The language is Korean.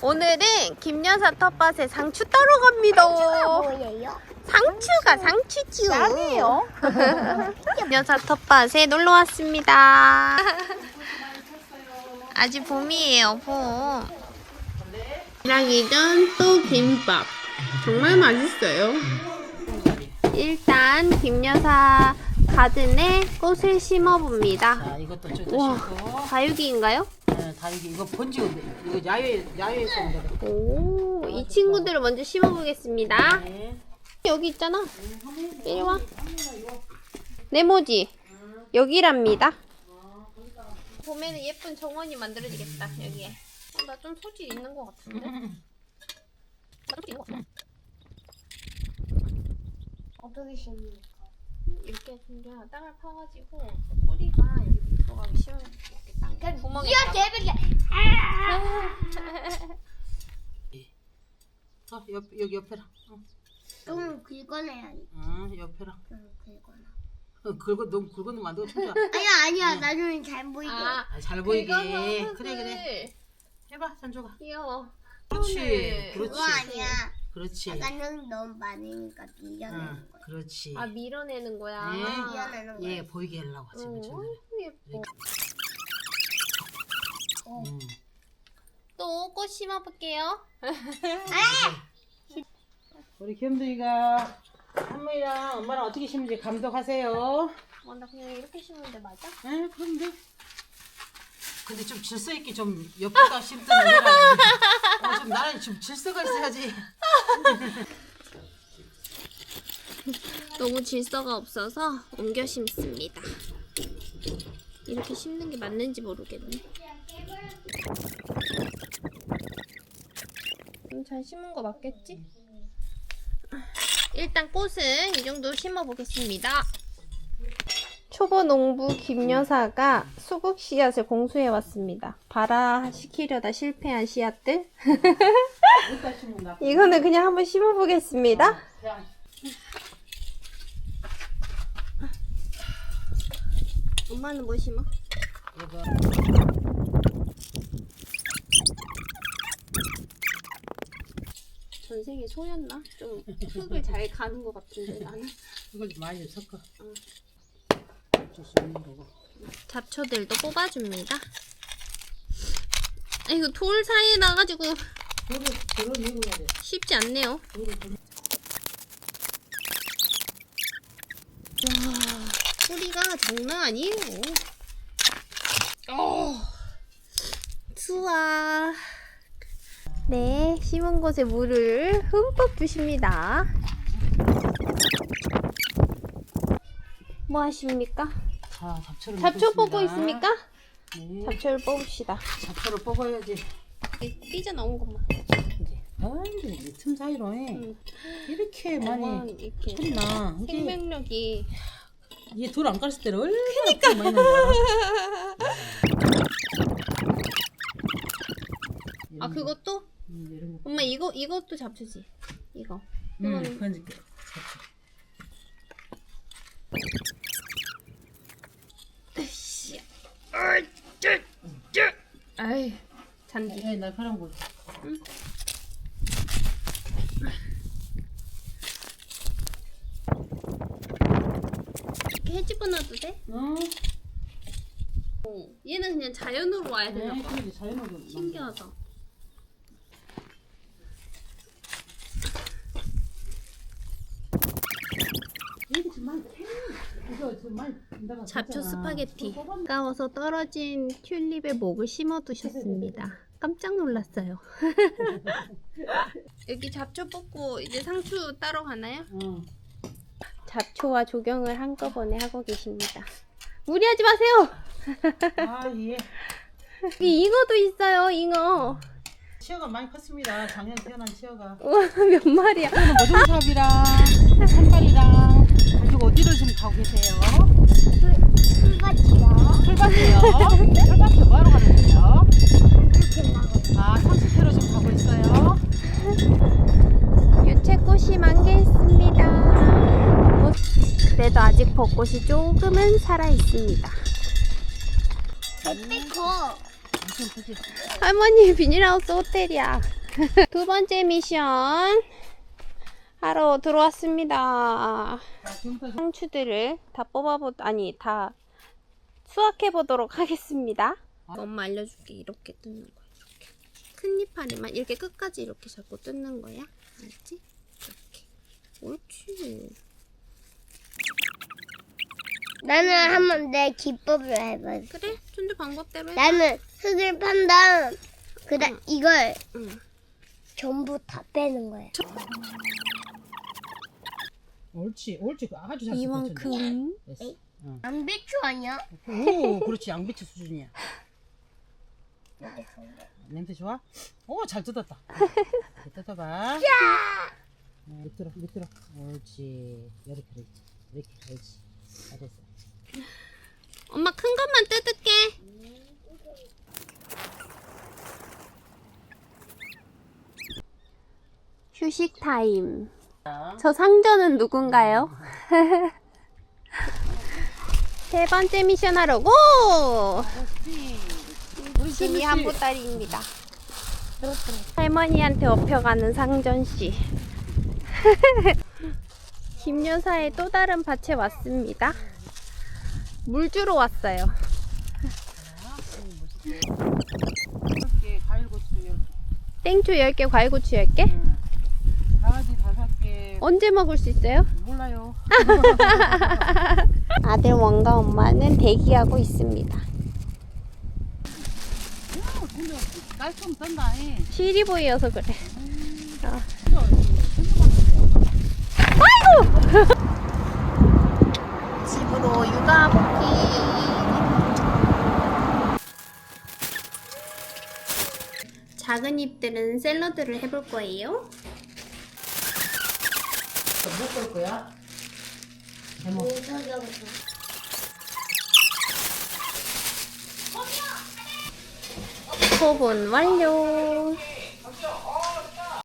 오늘은 김여사 텃밭에 상추 따러 갑니다. 뭐예요? 상추가 상추죠. 쌈이에요. 김여사 텃밭에 놀러 왔습니다. 아직 봄이에요, 봄. 일하기 전 또 김밥. 정말 맛있어요. 일단 김여사 가든에 꽃을 심어봅니다. 자, 이것도 저기다 우와. 심고. 다육이인가요? 네, 다 이게 이거 번지고 이거 야외 야외에서 온 거다. 오, 이 친구들을 먼저 심어보겠습니다. 네. 여기 있잖아. 이리 와. 네모지. 여기랍니다. 봄에는 예쁜 정원이 만들어지겠다, 여기에. 어, 나좀 소질 있는 것 같은데? 나좀 소질 있는 것 같아. 어떻게 심습니까? 이렇게 그냥 땅을 파가지고 뿌리가 여기 땅 구멍에 이야 대박이야. 어, 옆 여기 옆에랑. 어, 좀 긁어내야지. 어 옆에랑. 좀 긁어놔. 어, 긁어 너무 굵어놓으면 안 되고 진짜. 아니야 아니야 나중에 잘 보이게. 아, 아, 잘 보이게. 긁어서 그래. 그래. 해봐 산조가. 귀여워. 그렇지. 손을. 그렇지. 그거 아니야. 그렇지. 좀 너무 많으니까 응, 밀려내는 거야. 그렇지. 아 밀어내는 거야. 네. 밀어내는 거야. 예, 보이게 하려고 지금 어, 저는. 예뻐. 음. 또꽃 심어볼게요. 우리 겸둥이가 한모이랑 엄마랑 어떻게 심는지 감독하세요. 어, 나 그냥 이렇게 심는데 맞아? 에 그럼 돼. 근데 좀 질서 있게 좀 옆에다 심더니 해라. 어, 좀 나는 좀 질서가 있어야지. 너무 질서가 없어서 옮겨 심습니다. 이렇게 심는 게 맞는지 모르겠네. 음, 잘 심은 거 맞겠지? 일단 꽃은 이 정도 심어 보겠습니다. 초보 농부 김 여사가 수국 씨앗을 공수해 왔습니다. 발화시키려다 실패한 씨앗들. 이거는 그냥 한번 심어 보겠습니다. 엄마는 뭐 심어? 이거 전생에 소였나? 좀 흙을 잘 가는 것 같은데 나는 이걸 좀 많이 섞어. 응. 줄수 있는 거고. 잡초들도 뽑아줍니다. 아, 이거 돌 사이에 나가지고 돌을 돌을 이고 해야 돼. 쉽지 않네요. 와 뿌리가 장난 아니에요. 어, 수아. 네, 심은 곳에 물을 흠뻑 주십니다. 뭐 하십니까? 자, 잡초를 잡초 뽑고 있습니까? 네. 잡초를 뽑읍시다. 잡초를 뽑아야지. 삐져 나온 것만. 완전 이틈 사이로 해. 음. 이렇게 많이 이렇게 했나? 생명력이 얘 돌 안 깔았을 때는 얼마나 그러니까. 많이 거야? 아 그것도 음, 이런 거. 엄마 이거 이것도 잡초지 이거 음, 이거는 그건 이제 잡초. 아이 잔디 에 날카로운 거. 이렇게 해 집어놔도 돼? 어? 어, 얘는 그냥 자연으로 와야 되나 네, 봐 그러지 자연으로. 신기하다 이게 좀 많이 캐. 이거 좀 많이 된다가 잡초. 스파게티 아까워서 떨어진 튤립의 목을 심어두셨습니다 깜짝 놀랐어요 여기 잡초 뽑고 이제 상추 따러 가나요? 어. 잡초와 조경을 한꺼번에 하고 계십니다 무리하지 마세요 아 예. 여기 잉어도 있어요 잉어 치어가 많이 컸습니다. 작년 태어난 치어가. 우와 몇 마리야 모종삽이랑 산발이랑 어디로 지금 가고 계세요? 풀밭이요. 풀밭이요. 풀밭에 뭐하러 가는데요? 이렇게 나고. 아 산수태로 지금 가고 있어요. 유채꽃이 만개했습니다. 그래도 아직 벚꽃이 조금은 살아 있습니다. 빼고 무슨 굳이 할머니 비닐하우스 호텔이야. 두 번째 미션 하러 들어왔습니다. 상추들을 다 뽑아보 아니 다 수확해 보도록 하겠습니다. 엄마 알려줄게 이렇게 뜯는 거야. 이렇게 큰 이파리만 이렇게 끝까지 이렇게 잡고 뜯는 거야. 알지? 이렇게. 옳지. 나는 한번 내 기법을 해봐. 그래 쫀득 방법대로 해. 나는 흙을 판 다음 그다 응. 이걸 응. 전부 다 빼는 거야. 옳지 옳지 아주 잘 이만큼. 됐어. 응. 양배추 아니야? 오 그렇지 양배추 수준이야 냄새 좋아? 오 잘 뜯었다 이렇게 뜯어봐 어, 밑으로 밑으로 옳지 이렇게 그렇지 이렇게 그렇지 잘했어 엄마 큰 것만 뜯을게. 휴식 타임. 저 상자는 누군가요? 세 번째 미션 하러 고! 신이 한 보따리입니다. 할머니한테 업혀가는 상전 씨. 김여사의 또 다른 밭에 왔습니다. 물 주러 왔어요. 이렇게 땡초 10개, 과일고추 10개? 언제 먹을 수 있어요? 몰라요 아들 원과 엄마는 대기하고 있습니다. 깔끔 해 실이 보여서 그래. 어. 집으로 육아 복귀. 작은 잎들은 샐러드를 해볼 거예요. 못볼 거야? 제목 소분 완료.